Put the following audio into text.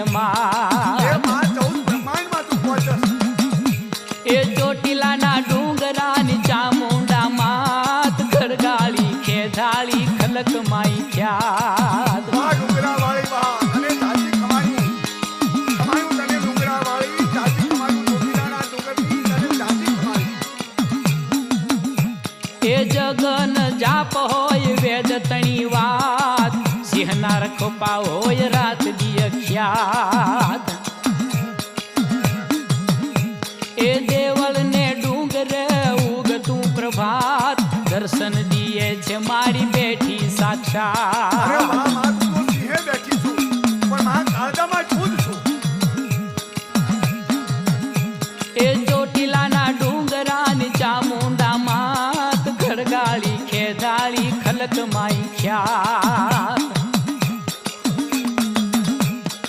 એ એ ચોટીલાના ડુંગરાની ચામુંડા માત ખરગાળી ખેધાળી ખલક માઈ ડુંગરાવાળી વાહ અને રખોપા હોય રાત દિય ખ્યાત એ દેવળ ને ડુંગરે ઉગતું પ્રભાત. દર્શન દિયે છે મારી બેઠી સાક્ષાત. એ ચોટીલાના ડુંગરાની ચામુંડા માત ખડગાળી ખેદાળી ખલક માઈ ખ્યાત